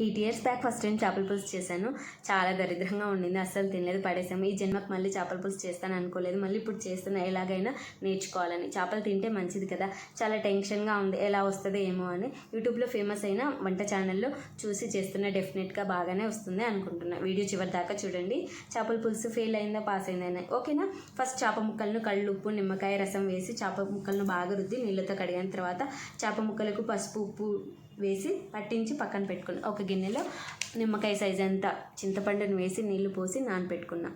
Eight years back first time చేపల పులుసు చేశాను. చాలా దరిద్రంగా ఉండింది. అస్సలు తినలేదు పడేసాము. ఈ జన్మకు మళ్ళీ చేపల పులుసు చేస్తాను అనుకోలేదు. మళ్ళీ ఇప్పుడు చేస్తున్నా ఎలాగైనా నేర్చుకోవాలని. చేపలు తింటే మంచిది కదా. చాలా టెన్షన్గా ఉంది. ఎలా వస్తుందో ఏమో అని. యూట్యూబ్లో ఫేమస్ అయిన వంట ఛానల్లో చూసి చేస్తున్న డెఫినెట్గా బాగానే వస్తుంది అనుకుంటున్నా. వీడియో చివరి దాకా చూడండి. చేపల పులుసు ఫెయిల్ అయిందా పాస్ అయిందా ఓకేనా ఫస్ట్ చేప ముక్కలను కళ్ళు ఉప్పు నిమ్మకాయ రసం వేసి చేప ముక్కలను బాగా రుద్ది నీళ్ళతో కడిగిన తర్వాత చేప ముక్కలకు పసుపు ఉప్పు వేసి పట్టించి పక్కన పెట్టుకున్నా. ఒక గిన్నెలో నిమ్మకాయ సైజ్ అంతా చింతపండుని వేసి నీళ్ళు పోసి నానపెట్టుకున్నా.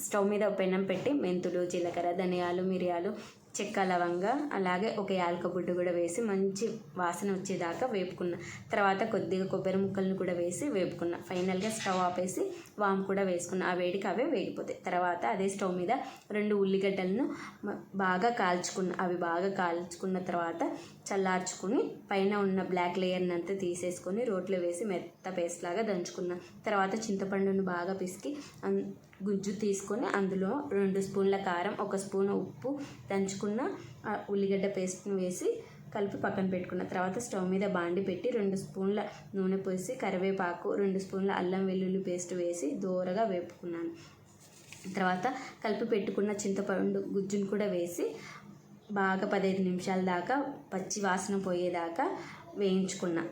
స్టవ్ మీద పెనం పెట్టి మెంతులు జీలకర్ర ధనియాలు మిరియాలు చెక్క లవంగ అలాగే ఒక యాలక బుడ్డు కూడా వేసి మంచి వాసన వచ్చేదాకా వేపుకున్నా. తర్వాత కొద్దిగా కొబ్బరి ముక్కలను కూడా వేసి వేపుకున్నా. ఫైనల్గా స్టవ్ ఆపేసి వామ్ కూడా వేసుకున్నా. ఆ వేడికి అవే వేగిపోతాయి. తర్వాత అదే స్టవ్ మీద రెండు ఉల్లిగడ్డలను బాగా కాల్చుకున్నా అవి బాగా కాల్చుకున్న తర్వాత చల్లార్చుకుని పైన ఉన్న బ్లాక్ లేయర్ని అంతా తీసేసుకొని రోట్లో వేసి మెత్త పేస్ట్ లాగా దంచుకున్నా. తర్వాత చింతపండును బాగా పిసికి గుజ్జు తీసుకొని అందులో రెండు స్పూన్ల కారం ఒక స్పూన్ ఉప్పు దంచుకున్న ఆ ఉల్లిగడ్డ పేస్ట్ని వేసి కలిపి పక్కన పెట్టుకున్న తర్వాత స్టవ్ మీద బాండి పెట్టి రెండు స్పూన్ల నూనె పోసి కరివేపాకు రెండు స్పూన్ల అల్లం వెల్లుల్లి పేస్ట్ వేసి దోరగా వేపుకున్నాను. తర్వాత కలిపి పెట్టుకున్న చింతపండు గుజ్జును కూడా వేసి బాగా పదహైదు నిమిషాల దాకా పచ్చి వాసన పోయేదాకా వేయించుకున్నా.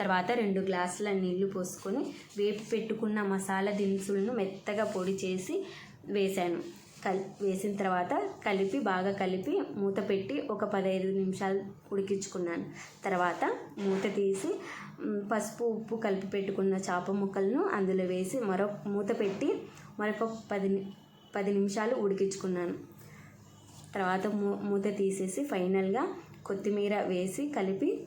తర్వాత రెండు గ్లాసుల నీళ్ళు పోసుకొని వేపి పెట్టుకున్న మసాలా దినుసులను మెత్తగా పొడి చేసి వేశాను. కల్ వేసిన తర్వాత కలిపి బాగా కలిపి మూత పెట్టి ఒక పదహైదు నిమిషాలు ఉడికించుకున్నాను. తర్వాత మూత తీసి పసుపు ఉప్పు కలిపి పెట్టుకున్న చేప ముక్కలను అందులో వేసి మరొక మూత పెట్టి మరొక పది ని- పది నిమిషాలు ఉడికించుకున్నాను. తర్వాత మూ మూత తీసేసి ఫైనల్గా కొత్తిమీర వేసి కలిపి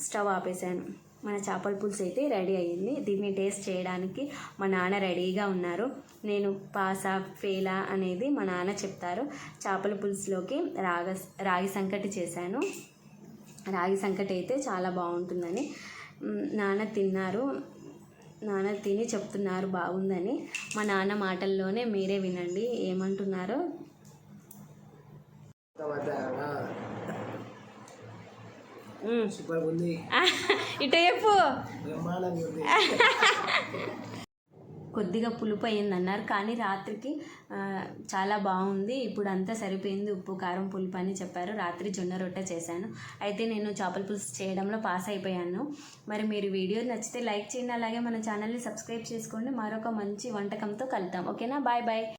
స్టవ్ ఆపేసాను మన చేపల పులుసు అయితే రెడీ అయ్యింది. దీన్ని టేస్ట్ చేయడానికి మా నాన్న రెడీగా ఉన్నారు. నేను పాసా ఫేలా అనేది మా నాన్న చెప్తారు. చేపల పులుసులోకి రాగ రాగి సంకటి చేశాను. రాగి సంకటి అయితే చాలా బాగుంటుందని. నాన్న తిన్నారు. నాన్న తిని చెప్తున్నారు బాగుందని. మా నాన్న మాటల్లోనే మీరే వినండి. ఏమంటున్నారో? సూపర్ ఉంది ఇటు చెప్పు. కొద్దిగా పులుపు అయింది అన్నారు కానీ రాత్రికి చాలా బాగుంది. ఇప్పుడు అంతా సరిపోయింది ఉప్పు కారం పులుపు అని చెప్పారు. రాత్రి జొన్న రొట్టె చేశాను. అయితే నేను చేపల పులుసు చేయడంలో పాస్ అయిపోయాను. మరి మీరు వీడియో నచ్చితే లైక్ చేయండి. అలాగే మన ఛానల్ని సబ్స్క్రైబ్ చేసుకోండి. మరొక మంచి వంటకంతో కలుద్దాం. ఓకేనా? Bye bye.